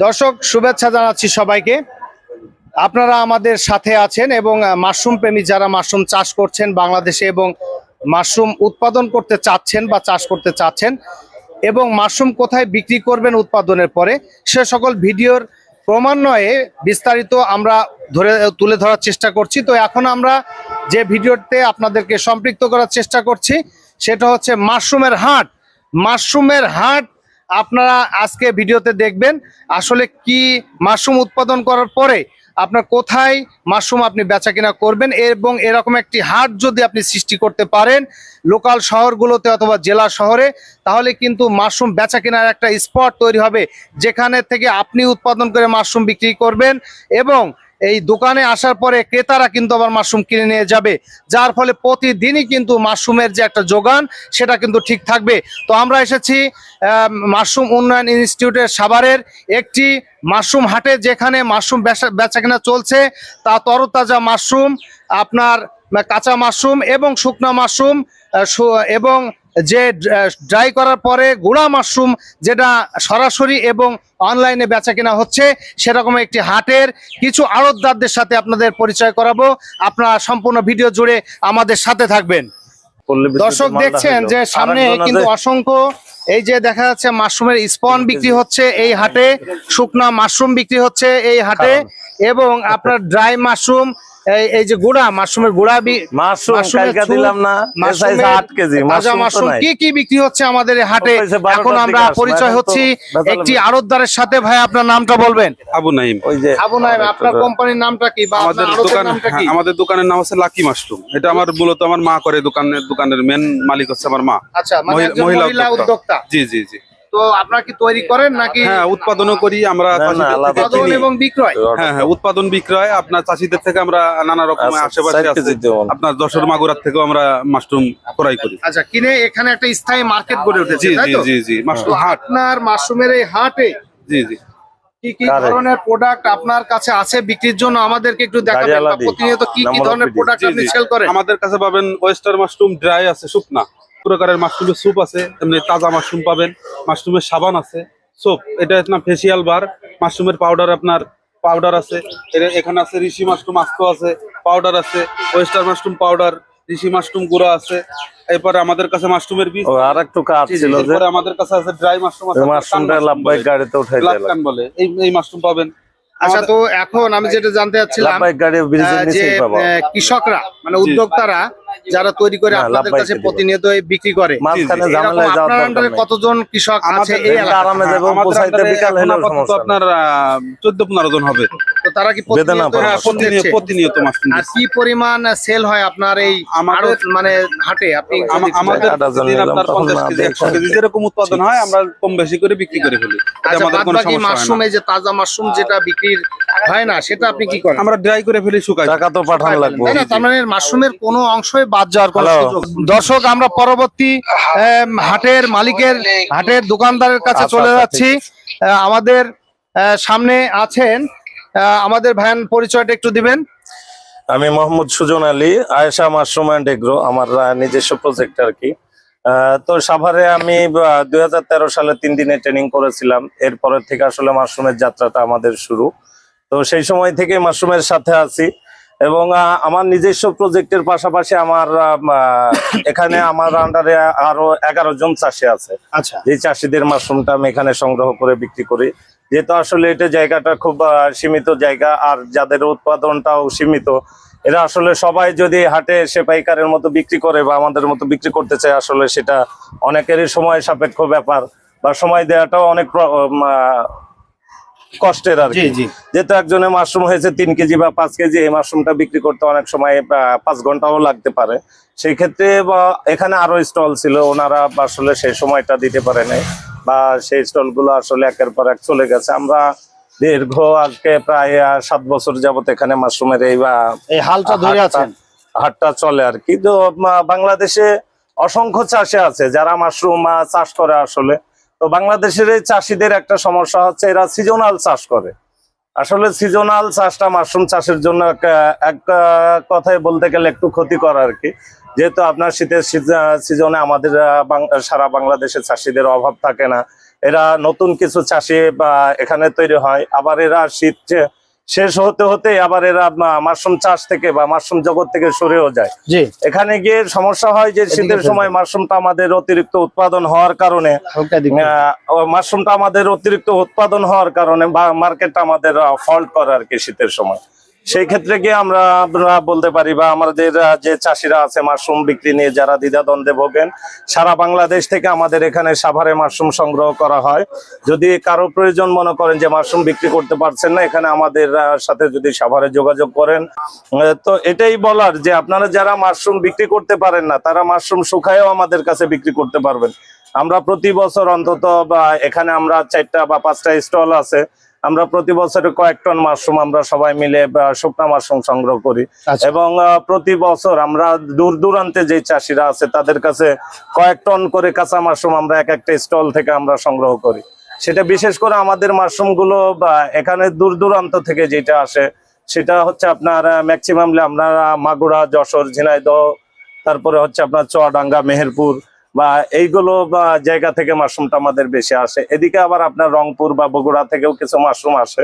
দর্শক, শুভেচ্ছা জানাচ্ছি সবাইকে। আপনারা আমাদের সাথে আছেন এবং মাশরুম প্রেমী যারা মাশরুম চাষ করছেন বাংলাদেশে এবং মাশরুম উৎপাদন করতে চাচ্ছেন বা চাষ করতে চাচ্ছেন এবং মাশরুম কোথায় বিক্রি করবেন উৎপাদনের পরে, সে সকল ভিডিওর ক্রমান্বয়ে বিস্তারিত আমরা ধরে, তুলে ধরার চেষ্টা করছি। তো এখন আমরা যে ভিডিওতে আপনাদেরকে সম্পৃক্ত করার চেষ্টা করছি, সেটা হচ্ছে মাশরুমের হাট। মাশরুমের হাট আপনারা আজকে ভিডিওতে দেখবেন আসলে কি মাশরুম উৎপাদন করার পরে আপনার কোথায় মাশরুম আপনি বেচা কিনা করবেন এবং এরকম একটি হাট যদি আপনি সৃষ্টি করতে পারেন লোকাল শহরগুলোতে অথবা জেলা শহরে, তাহলে কিন্তু মাশরুম বেচা কেনার একটা স্পট তৈরি হবে যেখানে থেকে আপনি উৎপাদন করে মাশরুম বিক্রি করবেন এবং এই দোকানে আসার পরে ক্রেতারা কিন্তু আবার মাশরুম কিনে নিয়ে যাবে। যার ফলে প্রতিদিনই কিন্তু মাশরুমের যে একটা যোগান, সেটা কিন্তু ঠিক থাকবে। তো আমরা এসেছি মাশরুম উন্নয়ন ইনস্টিটিউটের সাভারের একটি মাশরুম হাটে, যেখানে মাশরুম বেচা- বেচাকেনা চলছে। তা তরতাজা মাশরুম, আপনার কাঁচা মাশরুম এবং শুকনো মাশরুম এবং যে ড্রাই করার পরে গুঁড়া মাশরুম যেটা সরাসরি এবং অনলাইনে বেচা কেনা হচ্ছে সেরকম একটি হাটের কিছু আড়তদারদের সাথে আপনাদের পরিচয় করাবো। আপনারা সম্পূর্ণ ভিডিও জুড়ে আমাদের সাথে থাকবেন। দর্শক দেখছেন যে সামনে কিন্তু অসংখ্য এই যে দেখা যাচ্ছে মাশরুমের স্পন বিক্রি হচ্ছে এই হাটে। শুকনা মাশরুম বিক্রি হচ্ছে এই হাটে এবং আপনার ড্রাই মাশরুম এই এই যে গুড়া মাশরুমের গুড়া দিলাম না কেজি মাশরুম। কি কি বিক্রি হচ্ছে আমাদের হাটে? এখন আমরা পরিচয় হচ্ছি একটি। আড়তদারের সাথে। ভাই আপনার নামটা বলবেন। আবু নাইম ওই যে আবু নাইম আপনার কোম্পানির নামটা কি বা আমাদের দোকান নামটা কি? হ্যাঁ, আমাদের দোকানের নাম হচ্ছে লাকি মাশরুম। এটা আমার মূলত আমার মা করে দোকানের দোকানের মেন মালিক হচ্ছে আমার মা। আচ্ছা মানে মহিলা। উদ্যোক্তা। জি জি জি। তো আপনারা কি তৈরি করেন নাকি হ্যাঁ উৎপাদনও করি আমরা উৎপাদন এবং বিক্রয়? হ্যাঁ হ্যাঁ উৎপাদন বিক্রয় আপনার চাষিদের থেকে আমরা নানা রকম আচ্ছা, আশেপাশে। আপনার যশোর মাগুরার থেকেও আমরা মাশরুম ক্রয় করি। আচ্ছা কিনে এখানে একটা স্থায়ী মার্কেট গড়ে উঠেছে জি জি জি মাশরুম হাট। আপনার মাশরুমের এই হাটে জি জি। কি কি ধরনের প্রোডাক্ট আপনার কাছে আছে বিক্রির জন্য? আমাদেরকে একটু দেখাবেন। প্রতিনিয়ত কি কি ধরনের প্রোডাক্ট আপনি সেল করেন? আমাদের কাছে পাবেন ওয়েস্টার মাশরুম ড্রাই আছে শুকনা। প্রকারের মাশরুমের স্যুপ আছে এমনি তাজা মাশরুম পাবেন। মাশরুমের সাবান আছে। সোপ এটা আপনার ফেসিয়াল বার মাশরুমের পাউডার আপনার পাউডার আছে। এর- এখানে আছে ঋষি মাশরুম আস্ত আছে পাউডার আছে oyster mushroom powder reishi mushroom গুঁড়া আছে। এরপরে আমাদের কাছে মাশরুমের বীজ। আর একটু কাজ ছিল যে এরপরে আমাদের কাছে আছে ড্রাই মাশরুম আছে মাশরুমটা লাভবাই গাড়িতে উঠাই দিলাম কান বলে এই এই মাশরুম পাবেন। আচ্ছা তো এখন আমি যেটা জানতে চাচ্ছিলাম লাভবাই গাড়ি ব্রিজের যে নিচেই পাবো। কৃষকরা মানে উদ্যোক্তারা যারা তৈরি করে আপনাদের কাছে প্রতিনিয়ত বিক্রি করে। মাঝখানে ঝামেলায় যাওয়ার দরকার নেই। কতজন কৃষক আছে এই আরামে যাব আমাদের বিকাল এখন সমস্যা আপনার চোদ্দ পনেরো জন হবে। তো তারা কি প্রতিনিয়ত পায়। হ্যাঁ মাশরুম প্রতিনিয়ত দিচ্ছে? আর কি পরিমাণ সেল হয় আপনার এই আমাদের- মানে হাটে? আপনি যদি আমা- একটু আমাদের প্রতিদিন আপনার তখন পঞ্চাশ না কেজি একশো দেখেন। কেজি যেরকম উৎপাদন হয় আমরা কম বেশি করে বিক্রি করে ফেলি। আচ্ছা আমাদের কোনো সমস্যা মাশরুম এই যে তাজা মাশরুম যেটা বিক্রির হয় না সেটা আপনি কি করেন? আমরা ড্রাই করে ফেলি শুকাই টাকা তো পাঠানো লাগবে। না? তার মানে মাশরুমের কোনো অংশই বাদ যাওয়ার কোনো। দর্শক আমরা পরবর্তী হাটের মালিকের হাটের দোকানদারের কাছে আচ্ছা, চলে আচ্ছা, যাচ্ছি। আমাদের সামনে আছেন আমাদের ভ্যান পরিচয়টা একটু দিবেন। আমি Mohammad Sujon Ali Ayesha mushroom and agro আমার নিজস্ব প্রজেক্ট আর কি। তো সাভারে আমি দুই হাজার তেরো সালে তিন দিনে ট্রেনিং করেছিলাম। এরপরে থেকে আসলে মাশরুমের যাত্রাটা আমাদের শুরু। তো সেই সময় থেকে মাশরুমের সাথে আছি। এবং আমার নিজস্ব প্রজেক্টের পাশাপাশি আমার এখানে আমার আন্ডারে আরও এগারো জন চাষি আছে। আচ্ছা। যে চাষিদের মাশরুমটা আমি এখানে সংগ্রহ করে বিক্রি করি। যেহেতু আসলে এটা জায়গাটা খুব সীমিত জায়গা আর যাদের উৎপাদনটাও সীমিত এরা আসলে সবাই যদি হাটে এসে পাইকারের মতো বিক্রি করে বা আমাদের মতো বিক্রি করতে চায় আসলে সেটা অনেকেরই সময় সাপেক্ষ ব্যাপার বা সময় দেওয়াটাও অনেক কষ্টের আর কি। যেহেতু একজনের মাশরুম হয়েছে তিন কেজি বা পাঁচ কেজি এই মাশরুমটা বিক্রি করতে অনেক সময় পাঁচ ঘন্টাও লাগতে পারে। সেই ক্ষেত্রে বা এখানে আরও স্টল ছিল ওনারা আসলে সেই সময়টা দিতে পারে নাই। বা সেই স্টলগুলো আসলে একের পর এক চলে গেছে। আমরা দীর্ঘ আজকে প্রায় সাত বছর যাবত এখানে মাশরুমের এই হালটা ধরে আছেন? হাটটা চলে আর কি। তো বাংলাদেশে অসংখ্য চাষে আছে যারা মাশরুম চাষ করে আসলে। তো বাংলাদেশের এই চাষিদের একটা সমস্যা হচ্ছে, এরা সিজনাল চাষ করে। আসলে সিজনাল চাষটা মাশরুম চাষের জন্য এক কথায় বলতে গেলে একটু ক্ষতিকর আর কি। যেহেতু আপনার শীতের সিজনে আমাদের সারা বাংলাদেশের চাষিদের অভাব থাকে না। এরা নতুন কিছু চাষি বা এখানে তৈরি হয়, আবার এরা শীত শেষ হতে হতে আবার এরা মাশরুম চাষ থেকে বা মাশরুম জগৎ থেকে সরেও যায়। জি। এখানে গিয়ে সমস্যা হয় যে শীতের সময় মাশরুমটা আমাদের অতিরিক্ত উৎপাদন হওয়ার কারণে মাশরুমটা আমাদের অতিরিক্ত উৎপাদন হওয়ার কারণে বা মার্কেটটা আমাদের ফল্ট করে আর কি শীতের সময়। সেই ক্ষেত্রে কি আমরা বলতে পারি বা আমাদের যে চাষিরা আছে মাশরুম বিক্রি নিয়ে যারা দ্বিধাদ্বন্দ্বে ভোগেন, সারা বাংলাদেশ থেকে আমাদের এখানে সাভারে মাশরুম সংগ্রহ করা হয়। যদি কারও প্রয়োজন মনে করেন যে মাশরুম বিক্রি করতে পারছেন না, এখানে আমাদের সাথে যদি সাভারে যোগাযোগ করেন। তো এটাই বলার যে আপনারা যারা মাশরুম বিক্রি করতে পারেন না, তারা মাশরুম শুকায়ও আমাদের কাছে বিক্রি করতে পারবেন। আমরা প্রতি বছর অন্তত, বা এখানে আমরা চারটা বা পাঁচটা স্টল আছে আমরা প্রতি বছরে কয়েক টন মাশরুম আমরা সবাই মিলে শুকনা মাশরুম সংগ্রহ করি আচ্ছা। এবং প্রতি বছর আমরা দূর দূরান্তে যে চাষিরা আছে তাদের কাছে কয়েক টন করে কাঁচা মাশরুম আমরা এক একটা স্টল থেকে আমরা সংগ্রহ করি সেটা বিশেষ করে আমাদের মাশরুমগুলো বা এখানে দূর দূরান্ত থেকে যেটা আসে সেটা হচ্ছে আপনার ম্যাক্সিমাম আপনারা মাগুরা যশোর ঝিনাইদহ তারপরে হচ্ছে আপনার চুয়াডাঙ্গা মেহেরপুর বা এইগুলো বা জায়গা থেকে মাশরুমটা আমাদের বেশি আসে। এদিকে আবার আপনার রংপুর বা বগুড়া থেকেও কিছু মাশরুম আসে।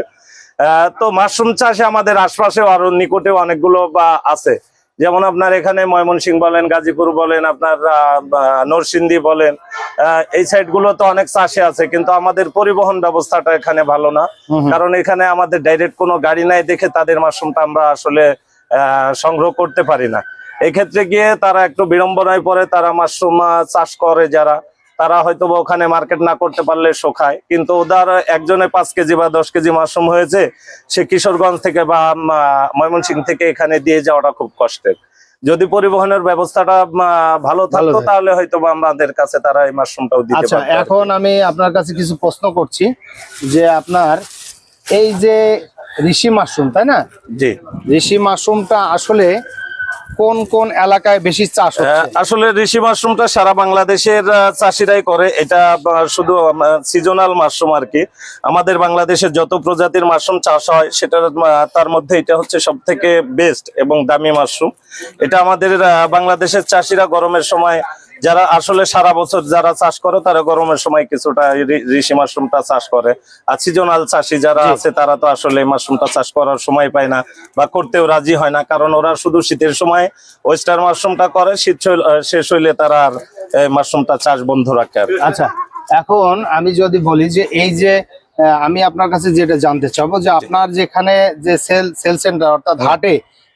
আহ, তো মাশরুম চাষে আমাদের আশপাশেও আরও নিকটেও অনেকগুলো বা আছে। যেমন আপনার এখানে ময়মনসিং বলেন গাজীপুর বলেন আপনার নরসিংদী বলেন আহ, এই সাইডগুলো তো অনেক চাষে আছে কিন্তু আমাদের পরিবহন ব্যবস্থাটা এখানে ভালো না। কারণ এখানে আমাদের ডাইরেক্ট কোনো গাড়ি নাই দেখে তাদের মাশরুমটা আমরা আসলে আহ, সংগ্রহ করতে পারি না। এই ক্ষেত্রে গিয়ে তারা একটু বিড়ম্বনায় পরে তারা মাশরুম চাষ করে যারা। তারা হয়তো ওখানে মার্কেট না করতে পারলে শোখায়। কিন্তু ওদের একজনে পাঁচ কেজি বা দশ কেজি মাশরুম হয়েছে সে কিশোরগঞ্জ থেকে বা ময়মনসিং থেকে এখানে দিয়ে যাওয়াটা খুব কষ্টের। যদি পরিবহনের ব্যবস্থাটা ভালো থাকতো তাহলে হয়তো আমাদের কাছে তারা এই মাশরুমটাও দিতে আচ্ছা। এখন আমি আপনার কাছে কিছু প্রশ্ন করছি যে আপনার এই যে ঋষি মাশরুম তাই না? জি। ঋষি মাশরুমটা আসলে কোন কোন এলাকায় বেশি চাষ আসলে ঋষি মাশরুমটা সারা বাংলাদেশের চাষিরাই করে। এটা শুধু সিজনাল মাশরুম আর কি। আমাদের বাংলাদেশের যত প্রজাতির মাশরুম চাষ হয় সেটার তার মধ্যে এটা হচ্ছে সব থেকে বেস্ট এবং দামি মাশরুম। এটা আমাদের বাংলাদেশের চাষিরা গরমের সময় যারা আসলে সারা বছর যারা চাষ করে তারা গরমের সময় কিছুটা ঋষি মাশরুমটা চাষ করে। আর সিজনাল চাষি যারা আছে তারা তো আসলে মাশরুমটা চাষ করার সময় পায় না বা করতেও রাজি হয় না। কারণ ওরা শুধু শীতের সময় ওয়েস্টার মাশরুমটা করে শীত শেষ হইলে তারা আর মাশরুমটা চাষ বন্ধ রাখে আচ্ছা এখন আমি যদি বলি যে এই যে আমি আপনার কাছে যেটা জানতে চাবো যে আপনার যেখানে যে সেল সেল সেন্টার অর্থাৎ হাটে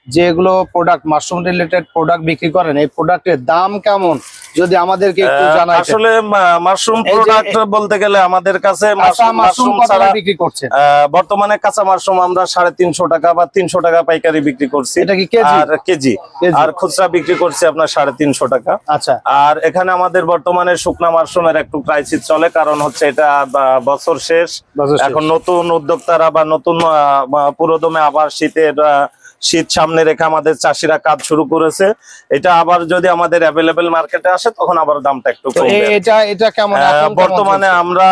যেগুলো প্রোডাক্ট মাশরুম রিলেটেড প্রোডাক্ট বিক্রি করেন এই প্রোডাক্টের দাম কেমন? যদি আমাদেরকে একটু জানাই আসলে মাশরুম প্রোডাক্ট বলতে গেলে আমাদের কাছে মাশরুম ছাড়া বিক্রি করছেন? আহ, বর্তমানে কাঁচা মাশরুম আমরা সাড়ে তিনশো টাকা বা তিনশো টাকা পাইকারি বিক্রি করছি। এটা কি কেজি? আর কেজি। আর খুচরা বিক্রি করছি আপনার সাড়ে তিনশো টাকা। আচ্ছা। আর এখানে আমাদের বর্তমানে শুকনা মাশরুমের একটু ক্রাইসিস চলে কারণ হচ্ছে এটা বছর শেষ। এখন নতুন উদ্যোক্তারা বা নতুন পুরোদমে আবার শীতের শীত সামনে রেখে আমাদের চাষিরা কাজ শুরু করেছে। এটা আবার যদি আমাদের অ্যাভেলেবেল মার্কেটে আসে তখন আবার দামটা একটু তো এটা এটা কেমন আহ, বর্তমানে আমরা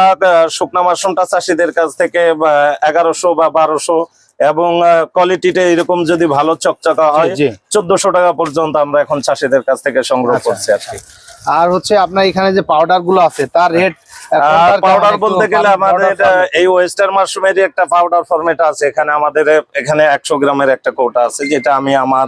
শুকনা মাশরুমটা চাষিদের কাছ থেকে এগারোশো বা বারোশো এবং কোয়ালিটিটা এরকম যদি ভালো চকচকা হয় চোদ্দশো টাকা পর্যন্ত আমরা এখন চাষিদের কাছ থেকে সংগ্রহ আচ্ছা। করছি আর কি। আর হচ্ছে আপনার এখানে যে পাউডারগুলো আছে তার রেট পাউডার বলতে গেলে আমাদের এই ওয়েস্টার্ন মাশরুমেরই একটা পাউডার ফরম্যাট আছে। এখানে আমাদের এখানে একশো গ্রামের একটা কোটা আছে যেটা আমি আমার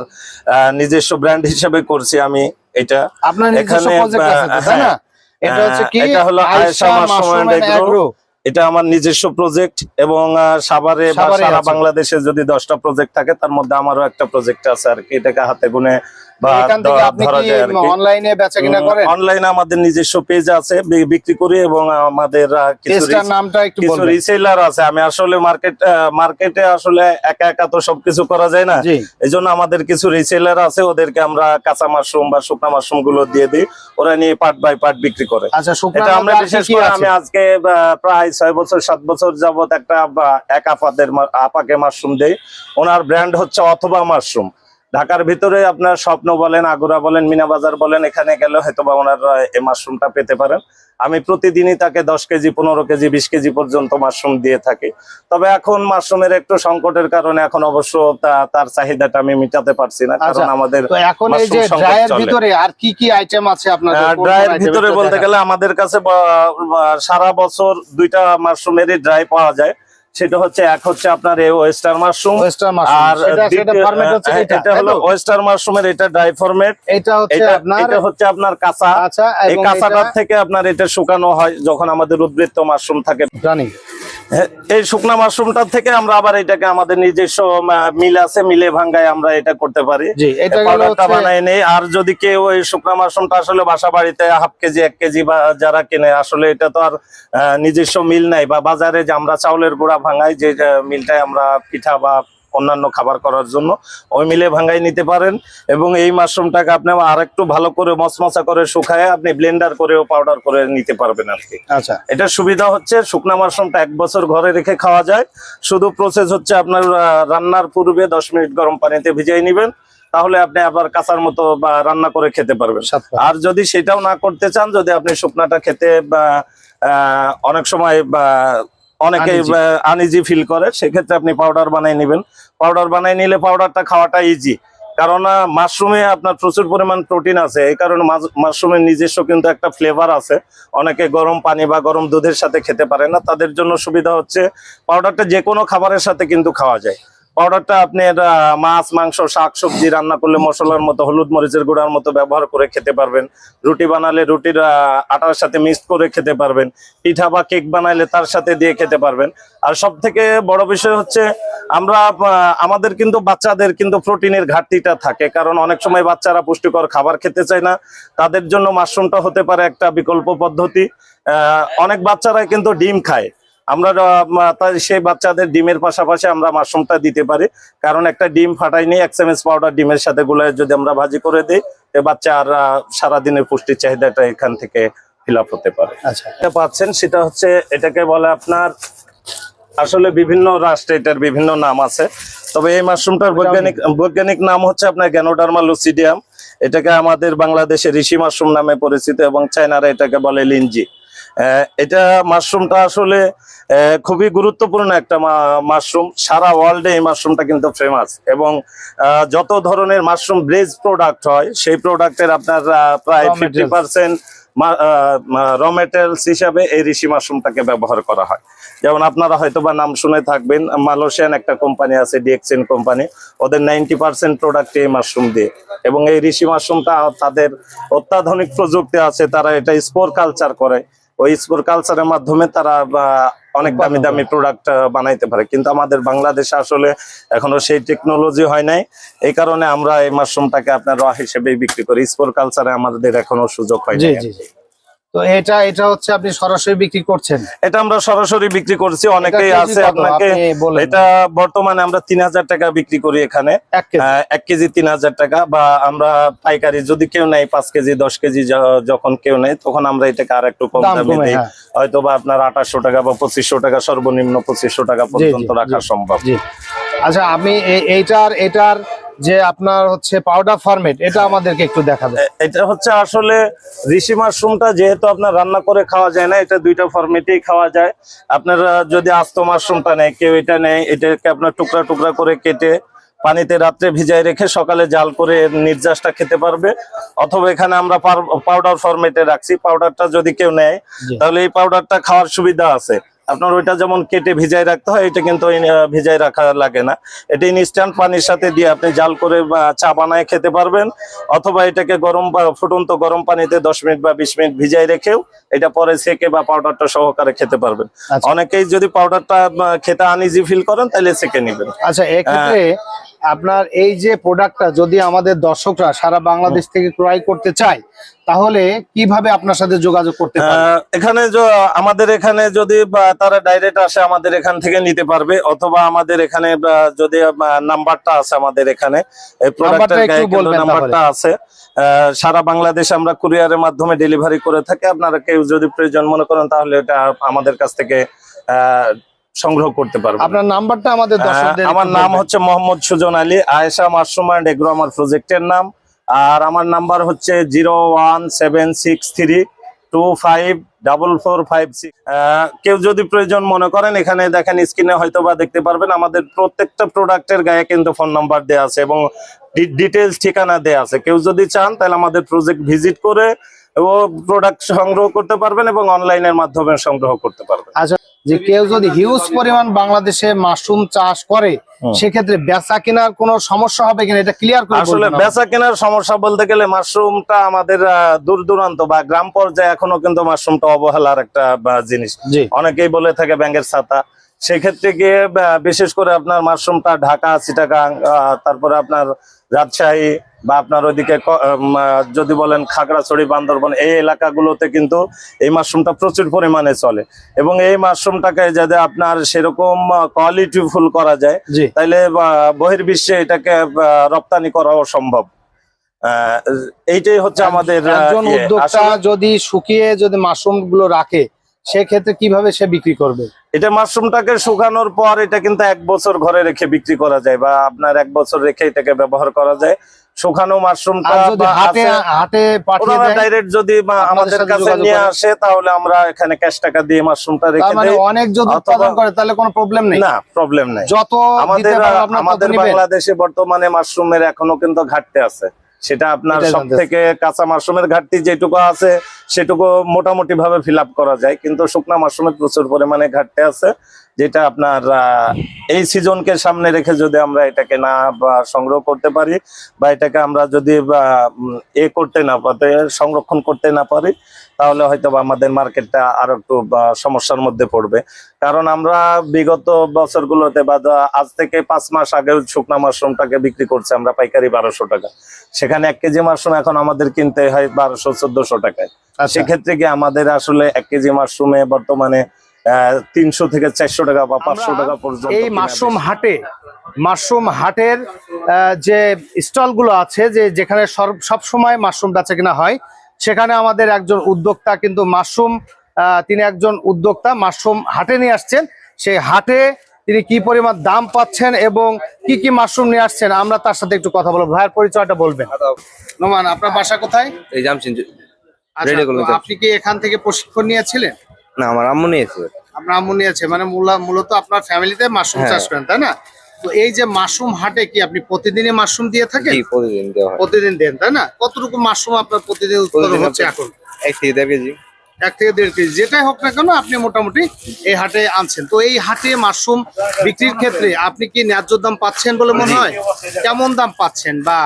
নিজস্ব ব্র্যান্ড হিসেবে করছি আমি এটা। আপনার নিজস্ব এখানে, প্রজেক্ট আছে না হ্যাঁ। এটা হচ্ছে কি? এটা হলো আয়েশা মাশরুম এগ্রো। এটা আমার নিজস্ব প্রজেক্ট এবং সাভারে সারা বাংলাদেশে যদি দশটা প্রজেক্ট থাকে তার মধ্যে আমারও একটা প্রজেক্ট আছে আর কি। এটাকে হাতে গুনে অনলাইনে বেচা কিনা করেন? অনলাইনে আমাদের নিজস্ব পেজ আছে বিক্রি করি এবং আমাদের কিছু নামটা একটু কিছু রিসেলার আছে। আমি আসলে মার্কেট মার্কেটে আসলে একা একা তো সবকিছু করা যায় না। আমাদের কিছু রিসেলার আছে ওদেরকে আমরা কাঁচা মাশরুম বা শুকনা মাশরুমগুলো দিয়ে দিই। ওরা নিয়ে পার্ট বাই পার্ট বিক্রি করে। আচ্ছা এটা আমরা বিশেষ করে আমি আজকে প্রায় ছয় বছর সাত বছর যাবত একটা এক আপাদের আপাকে মাশরুম দেই। ওনার ব্র্যান্ড হচ্ছে অথবা মাশরুম ঢাকার ভিতরে আপনার স্বপ্ন বলেন আগুরা বলেন মিনাবাজার বলেন এখানে গেলে হয়তো বা ওনারা এই মাশরুমটা পেতে পারেন। আমি প্রতিদিনই তাকে দশ কেজি পনেরো কেজি বিশ কেজি পর্যন্ত মাশরুম দিয়ে থাকি। তবে এখন মাশরুমের একটু সংকটের কারণে এখন অবশ্য তার চাহিদাটা আমি মিটাতে পারছি না কারণ আচ্ছা, আমাদের এখন এই যে ড্রায়ের ভিতরে আর কি কি আইটেম আছে ভিতরে বলতে গেলে আমাদের কাছে সারা বছর দুইটা মাশরুমেরই ড্রাই পাওয়া যায়। সেটা হচ্ছে এক হচ্ছে আপনার এই ওয়েস্টার মাশরুম। ওয়েস্টার আর মাশরুম। আর সেটা ফরম্যাট হচ্ছে হ্যাঁ, এটা এটা হলো ওয়েস্টার মাশরুমের এটা ড্রাই ফরম্যাট এটা হচ্ছে আপনার এটা হচ্ছে আপনার কাঁচা। আচ্ছা এই কাঁচাটার থেকে আপনার এটা শুকানো হয় যখন আমাদের উদ্বৃত্ত মাশরুম থাকে। জানি। হ্যাঁ, এই শুকনা মাশরুমটার থেকে আমরা আবার এটাকে আমাদের নিজস্ব মিল আছে মিলে ভাঙ্গায় আমরা এটা করতে পারি। পাউডারটা নেই। আর যদি কেউ ওই শুকনা মাশরুমটা আসলে বাসা বাড়িতে হাফ কেজি এক কেজি বা যারা কেনে আসলে এটা তো আর নিজস্ব মিল নাই। বা বাজারে যে আমরা চাউলের গুঁড়া ভাঙাই যে মিলটাই আমরা পিঠা বা অন্যান্য খাবার করার জন্য। ওই মিলে ভাঙাই নিতে পারেন। এবং এই মাশরুমটাকে আপনি আর একটু ভালো করে মচমচা করে শুকায় আপনি ব্লেন্ডার করেও পাউডার করে নিতে পারবেন আর কি আচ্ছা। এটার সুবিধা হচ্ছে শুকনা মাশরুমটা এক বছর ঘরে রেখে খাওয়া যায়। শুধু প্রসেস হচ্ছে আপনার রান্নার পূর্বে দশ মিনিট গরম পানিতে ভিজিয়ে নেবেন। তাহলে আপনি আবার কাঁচার মতো বা রান্না করে খেতে পারবেন। আর যদি সেটাও না করতে চান যদি আপনি শুকনাটা খেতে বা অনেক সময় বা অনেকে। আনইজি ফিল করে সেক্ষেত্রে আপনি পাউডার বানিয়ে নেবেন। পাউডার বানিয়ে নিলে পাউডারটা খাওয়াটা ইজি কারণ মাশরুমে আপনার প্রচুর পরিমাণ প্রোটিন আছে এই কারণে মাশরুমের নিজস্ব কিন্তু একটা ফ্লেভার আছে। অনেকে গরম পানি বা গরম দুধের সাথে খেতে পারে না তাদের জন্য সুবিধা হচ্ছে পাউডারটা যে কোনো খাবারের সাথে কিন্তু খাওয়া যায়। পাউডারটা আপনি আহ, মাছ মাংস শাক সবজি রান্না করলে মশলার মতো হলুদ মরিচের গুঁড়ার মতো ব্যবহার করে খেতে পারবেন। রুটি বানালে রুটির আটার সাথে মিক্স করে খেতে পারবেন। পিঠা বা কেক বানাইলে তার সাথে দিয়ে খেতে পারবেন। আর সব থেকে বড় বিষয় হচ্ছে আমরা আমাদের কিন্তু বাচ্চাদের কিন্তু প্রোটিনের ঘাটতিটা থাকে। কারণ অনেক সময় বাচ্চারা পুষ্টিকর খাবার খেতে চায় না। তাদের জন্য মাশরুমটা হতে পারে একটা বিকল্প পদ্ধতি। অনেক বাচ্চারাই কিন্তু ডিম খায়। আমরা সেই বাচ্চাদের ডিমের পাশাপাশি আমরা মাশরুমটা দিতে পারি। কারণ একটা ডিম ফাটাই নিয়ে এক চামচ পাউডার ডিমের সাথে গুলায় যদি আমরা ভাজি করে দিই এ বাচ্চা আর সারাদিনের পুষ্টির চাহিদাটা এখান থেকে ফিল আপ হতে পারে। আচ্ছা। পাচ্ছেন সেটা হচ্ছে এটাকে বলে আপনার আসলে বিভিন্ন রাষ্ট্রে এটার বিভিন্ন নাম আছে। তবে এই মাশরুমটার বৈজ্ঞানিক বৈজ্ঞানিক নাম হচ্ছে আপনার গ্যানোডার্মা লুসিডিয়াম এটাকে আমাদের বাংলাদেশে ঋষি মাশরুম নামে পরিচিত এবং চায়নারা এটাকে বলে আহ, এটা মাশরুমটা আসলে খুবই গুরুত্বপূর্ণ একটা মাশরুম। সারা ওয়ার্ল্ডে এই মাশরুমটা কিন্তু ফেমাস এবং যত ধরনের মাশরুম ব্রেজ প্রোডাক্ট হয় সেই প্রোডাক্টের আপনার প্রায় ফিফটি। পার্সেন্ট র মেটেরিয়ালস হিসাবে এই ঋষি মাশরুমটাকে ব্যবহার করা হয়। যেমন আপনারা হয়তো বা নাম শুনে থাকবেন মালয়েশিয়ান একটা কোম্পানি আছে ডিএক্সেন কোম্পানি ওদের নাইনটি পার্সেন্ট প্রোডাক্ট এই মাশরুম দিয়ে। এবং এই ঋষি মাশরুমটা তাদের অত্যাধুনিক প্রযুক্তি আছে তারা এটা স্পোর কালচার করে। ওই স্পোর কালচারের মাধ্যমে তারা অনেক দামি দামি প্রোডাক্ট বানাইতে পারে। কিন্তু আমাদের বাংলাদেশে আসলে এখনও সেই টেকনোলজি হয় নাই। এই কারণে আমরা এই মাশরুমটাকে আপনার র হিসেবেই বিক্রি করি। স্পোর কালচারে আমাদের এখনও সুযোগ হয় না তো এটা এটা হচ্ছে আপনি সরাসরি বিক্রি করছেন? এটা আমরা সরাসরি বিক্রি করছি অনেকেই আছে আপনাকে এটা বর্তমানে আমরা তিন হাজার টাকা বিক্রি করি এখানে। এক কেজি। আহ, এক কেজি তিন হাজার টাকা বা আমরা পাইকারি যদি কেউ নেয় পাঁচ কেজি দশ কেজি যখন কেউ নেয় তখন আমরা এটাকে আর একটু কম দাম দিই। হ্যাঁ। হয়তো বা আপনার আঠাশশো টাকা বা পঁচিশশো টাকা সর্বনিম্ন পঁচিশশো টাকা পর্যন্ত রাখা সম্ভব। জি। আচ্ছা আমি এইটার এটার যে আপনার হচ্ছে পাউডার ফরম্যাট এটা আমাদেরকে একটু দেখাবেন। এ- এটা হচ্ছে আসলে ঋষি মাশরুমটা যেহেতু আপনার রান্না করে খাওয়া যায় না এটা দুইটা ফরমেটেই খাওয়া যায়। আপনারা যদি আস্ত মাশরুমটা নেয় কেউ এটা নেয় এটাকে আপনার টুকরা টুকরা করে কেটে পানিতে রাত্রে ভিজায় রেখে সকালে জাল করে নির্যাসটা খেতে পারবে। অথবা এখানে আমরা পাউডার ফরমেটে রাখছি পাউডারটা যদি কেউ নেয় তাহলে এই পাউডারটা খাওয়ার সুবিধা আছে। আপনার ওইটা যেমন কেটে ভিজায় রাখতে হয় এটা কিন্তু ভিজাই ভিজায় রাখা লাগে না। এটা ইনস্ট্যান্ট পানির সাথে দিয়ে আপনি জাল করে চা বানায় খেতে পারবেন অথবা এটাকে গরম বা ফুটন্ত গরম পানিতে দশ মিনিট বা বিশ মিনিট ভিজায় রেখেও এটা পরে সেকে বা পাউডারটা সহকারে খেতে পারবেন। আচ্ছা। অনেকেই যদি পাউডারটা খেতে আনইজি ফিল করেন তাহলে সেকে নেবেন। আচ্ছা এক্ষেত্রে আপনার এই যে প্রোডাক্টটা যদি আমাদের দর্শকরা সারা বাংলাদেশ থেকে ক্রয় করতে চায় তাহলে কীভাবে আপনার সাথে যোগাযোগ করতে পারে এখানে য- আমাদের এখানে যদি তারা ডাইরেক্ট আসে আমাদের এখান থেকে নিতে পারবে অথবা আমাদের এখানে যদি নাম্বারটা আছে আমাদের এখানে নাম্বারটা আছে। সারা বাংলাদেশ আমরা কুরিয়ারের মাধ্যমে ডেলিভারি করে থাকি। আপনারা কেউ যদি প্রয়োজন মনে করেন তাহলে এটা আমাদের কাছ থেকে সংগ্রহ করতে পারবেন আপনার নাম্বারটা আমাদের দর্শকদের আমার নাম হচ্ছে Mohammad Sujon Ali Ayesha mushroom and agro আমার প্রজেক্টের নাম। আর আমার নাম্বার হচ্ছে zero one seven six three two five double four five six. কেউ যদি প্রয়োজন মনে করেন এখানে দেখেন স্ক্রিনে হয়তো বা দেখতে পারবেন আমাদের প্রত্যেকটা প্রোডাক্টের গায়ে কিন্তু ফোন নাম্বার দেওয়া আছে এবং ডিটেলস ঠিকানা দেওয়া আছে। কেউ যদি চান তাহলে আমাদের প্রজেক্ট ভিজিট করে ও প্রোডাক্ট সংগ্রহ করতে পারবেন এবং অনলাইনের মাধ্যমে সংগ্রহ করতে পারবেন। আচ্ছা। যে কেউ যদি হিউজ পরিমাণ বাংলাদেশে মাশরুম চাষ করে সেক্ষেত্রে বেচা কেনার কোনো সমস্যা হবে কিনা এটা ক্লিয়ার করে আসলে বেচা কেনার সমস্যা বলতে গেলে মাশরুমটা আমাদের দূর দূরান্ত বা গ্রাম পর্যায়ে এখনও কিন্তু মাশরুমটা অবহেলার একটা জিনিস। অনেকেই বলে থাকে ব্যাংকের ছাতা। সেক্ষেত্রে গিয়ে বিশেষ করে আপনার মাশরুমটা ঢাকা চিটাগাং তারপরে আপনার রাজশাহী বা আপনার ওইদিকে যদি বলেন খাগড়াছড়ি বান্দরবন এই এলাকাগুলোতে কিন্তু এই মাশরুমটা প্রচুর পরিমাণে চলে। এবং এই মাশরুমটাকে যদি আপনার সেরকম কোয়ালিটি ফুল করা যায় আহ, বহির্বিশ্বে এটাকে রপ্তানি করাও সম্ভব। আহ, এইটাই হচ্ছে আমাদের আহ, একজন ইয়ে। যদি শুকিয়ে যদি মাশরুমগুলো রাখে সেক্ষেত্রে কীভাবে সে বিক্রি করবে? এটা মাশরুমটাকে শুকানোর পর এটা কিন্তু এক বছর ঘরে রেখে বিক্রি করা যায় বা আপনার এক বছর রেখে এটাকে ব্যবহার করা যায়। শুকানো মাশরুমটা যদি বা হাটে আছে- হাটে পাঠিয়ে দেয় ডাইরেক্ট যদি আমাদের কাছে নিয়ে আসে তাহলে আমরা এখানে ক্যাশ টাকা দিয়ে মাশরুমটা রেখে মানে দেই। অনেক যদি উৎপাদন করে তাহলে কোনো প্রবলেম নেই। না প্রবলেম নাই। যত আমাদের বাংলাদেশে বর্তমানে মাশরুমের এখনও কিন্তু ঘাটতি আছে। সেটা আপনার সব থেকে কাঁচা মাশরুমের ঘাটতি যেটুকু আছে সেটুকু মোটামুটি ভাবে ফিল করা যায়। কিন্তু শুকনা মাশরুমের প্রচুর পরিমাণে ঘাটতে আছে, যেটা আপনার এই সিজনকে সামনে রেখে যদি আমরা এটাকে না সংগ্রহ করতে পারি, বা এটাকে আমরা যদি এ করতে না সংরক্ষণ করতে না পারি তাহলে হয়তো বা আমাদের মার্কেটটা আরও একটু সমস্যার মধ্যে পড়বে। কারণ আমরা বিগত বছরগুলোতে বা আজ থেকে পাঁচ মাস আগেও শুকনা মাশরুমটাকে বিক্রি করছে আমরা পাইকারি বারোশো টাকা। সেখানে এক কেজি মাশরুম এখন আমাদের কিনতে হয় বারোশো চোদ্দশো টাকায়। আচ্ছা। সেক্ষেত্রে কি আমাদের আসলে এক কেজি মাশরুমে বর্তমানে তিনশো থেকে চারশো টাকা বা পাঁচশো টাকা পর্যন্ত এই মাশরুম হাটে মাশরুম হাটের যে স্টলগুলো আছে যে যেখানে সব সময় মাশরুম বেচা কিনা হয় সেখানে আমাদের একজন উদ্যোক্তা কিন্তু মাশরুম তিনি একজন উদ্যোক্তা মাশরুম হাটে নিয়ে আসছেন। সেই হাটে তিনি কি পরিমাণ দাম পাচ্ছেন এবং কি কি মাশরুম নিয়ে আসছেন আমরা তার সাথে একটু কথা বলব। ভাইয়ের পরিচয়টা বলবেন। নোমান আপনার বাসা কোথায়? এই জামছেন আচ্ছা, আপনি কি এখান থেকে প্রশিক্ষণ নিয়েছিলেন? না আমার আম্মু নিয়েছে। আপনার আম্মু নিয়েছে মানে মূলা- মূলত আপনার ফ্যামিলিতে মাশরুম হ্যাঁ। চাষ করেন তাই না? তো এই যে মাশরুম হাটে কি আপনি প্রতিদিনই মাশরুম দিয়ে থাকেন? প্রতিদিন দেওয়া হয়। প্রতিদিন দেন তাই না? কতটুকু মাশরুম আপনার প্রতিদিন উৎপাদন হচ্ছে এখন? এক থেকে দেড় কেজি। এক থেকে দেড় কেজি যেটাই হোক না কেন আপনি মোটামুটি এই হাটে আনছেন। তো এই হাটে মাশরুম বিক্রির ক্ষেত্রে আপনি কি ন্যায্য দাম পাচ্ছেন বলে মনে হয়? কেমন দাম পাচ্ছেন বা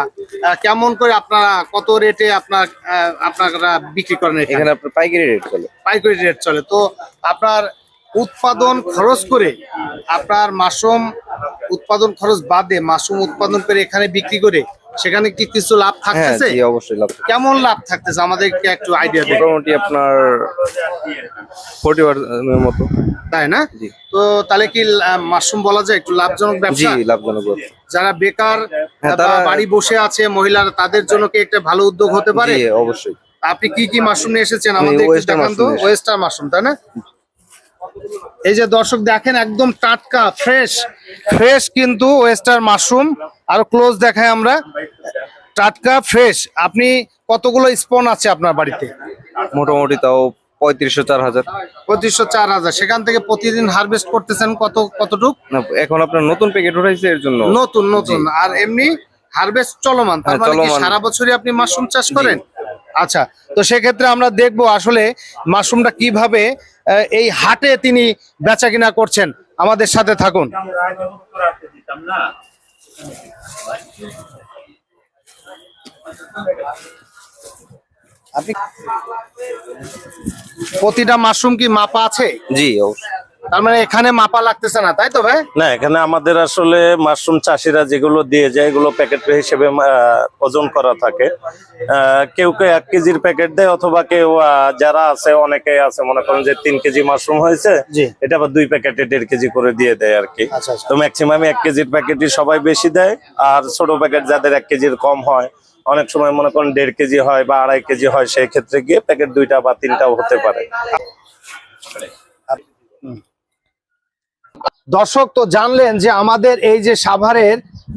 কেমন করে আপনারা কত রেটে আপনার আপনারা বিক্রি করেন এখানে? এখানে আপনার পাইকারি রেট চলে। পাইকারি রেট চলে। তো আপনার উৎপাদন খরচ করে আপনার মাশরুম উৎপাদন খরচ বাদে মাশরুম উৎপাদন করে এখানে বিক্রি করে সেখানে কি কিছু লাভ হ্যাঁ থাকতেছে? জি অবশ্যই লাভ কেমন লাভ থাকতেছে? আমাদেরকে একটু আইডিয়া দেন। মোটামুটি আপনার ফোর্টি পার্সেন্টের মতো। তাই না? তো তাহলে কি মাশরুম বলা যায় একটু লাভজনক জি ব্যবসা। লাভজনক যারা বেকার হ্যাঁ, তারা- বাড়ি বসে আছে মহিলারা তাদের জন্য কি একটা ভালো উদ্যোগ হতে পারে? জি অবশ্যই। আপনি কি কি মাশরুম নিয়ে এসেছেন? আমাদের দেখান তো। ওয়েস্টার মাশরুম তাই না? এই যে দর্শক দেখেন একদম টাটকা ফ্রেশ ফ্রেশ কিন্তু ওয়েস্টার মাশরুম আর ক্লোজ দেখায় আমরা। টাটকা ফ্রেশ আপনি কতগুলো স্পন আছে আপনার বাড়িতে? মোটামুটি তাও পঁয়ত্রিশশো চার হাজার পঁচিশশো চার হাজার সেখান থেকে প্রতিদিন হারভেস্ট করতেছেন কত কতটুক? এখন আপনার নতুন প্যাকেট উঠাইছে এর জন্য। নতুন নতুন। আর এমনি হারভেস্ট চলমান। তার হ্যাঁ, মানে চলমান। সারা বছরই আপনি মাশরুম চাষ করেন? আচ্ছা তো সেক্ষেত্রে আমরা দেখব আসলে মাশরুমটা কীভাবে এই হাটে তিনি বেচা কিনা করছেন। আমাদের সাথে থাকুন। প্রতিটা মাশরুম কি মাপা আছে? জি, অবশ্যই। তার মানে এখানে মাপা লাগতেছে না তাই তো ভাই? না এখানে আমাদের আসলে মাশরুম চাষিরা যেগুলো দিয়ে যায় এগুলো প্যাকেট হিসেবে ওজন করা থাকে। কেউ কেউ এক কেজির প্যাকেট দেয় অথবা কেউ যারা আছে অনেকে আছে মনে করেন যে তিন কেজি মাশরুম হয়েছে এটা আবার দুই প্যাকেটে দেড় কেজি করে দিয়ে দেয় আর কি। আচ্ছা আচ্ছা। তো ম্যাক্সিমাম এক কেজির প্যাকেটই সবাই বেশি দেয় আর ছোট প্যাকেট যাদের এক কেজির কম হয় অনেক সময় মনে করেন দেড় কেজি হয় বা আড়াই কেজি হয় সেই ক্ষেত্রে গিয়ে প্যাকেট দুইটা বা তিনটাও হতে পারে। দর্শক তো জানলেন যে আমাদের এই যে সাভারের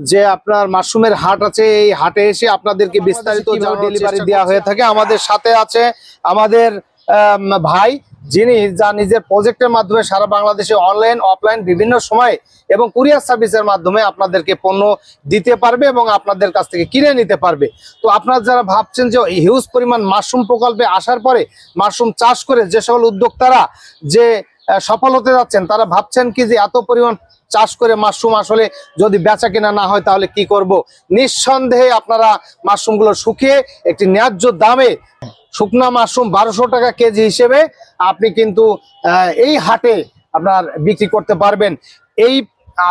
যে আপনার মাশরুমের হাট আছে এই হাটে এসে আপনাদেরকে বিস্তারিত ডেলিভারি দেওয়া হয়ে থাকে আমাদের সাথে আছে আমাদের ভাই যিনি যা নিজের প্রজেক্টের মাধ্যমে সারা বাংলাদেশে অনলাইন অফলাইন বিভিন্ন সময় এবং কুরিয়ার সার্ভিসের মাধ্যমে আপনাদেরকে পণ্য দিতে পারবে এবং আপনাদের কাছ থেকে কিনে নিতে পারবে। তো আপনারা যারা ভাবছেন যে হিউজ পরিমাণ মাশরুম প্রকল্পে আসার পরে মাশরুম চাষ করে যে সকল উদ্যোক্তারা যে সফল হতে যাচ্ছেন, তারা ভাবছেন কি যে এত পরিমাণ চাষ করে মাশরুম আসলে যদি বেচা কেনা না হয় তাহলে কি করব? নিঃসন্দেহে আপনারা মাশরুমগুলো শুকিয়ে একটি ন্যায্য দামে শুকনা মাশরুম বারোশো টাকা কেজি হিসেবে আপনি কিন্তু এই হাটে আপনার বিক্রি করতে পারবেন। এই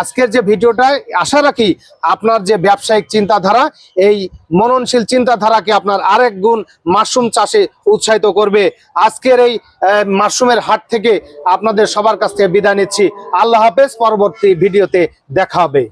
আজকের যে ভিডিওটায় আশা রাখি আপনার যে ব্যবসায়িক চিন্তাধারা, এই মননশীল চিন্তাধারাকে আপনার আরেক গুণ মাশরুম চাষে উৎসাহিত করবে। আজকের এই মাশরুমের হাট থেকে আপনাদের সবার কাছ থেকে বিদায় নিচ্ছি। আল্লাহ হাফেজ, পরবর্তী ভিডিওতে দেখা হবে।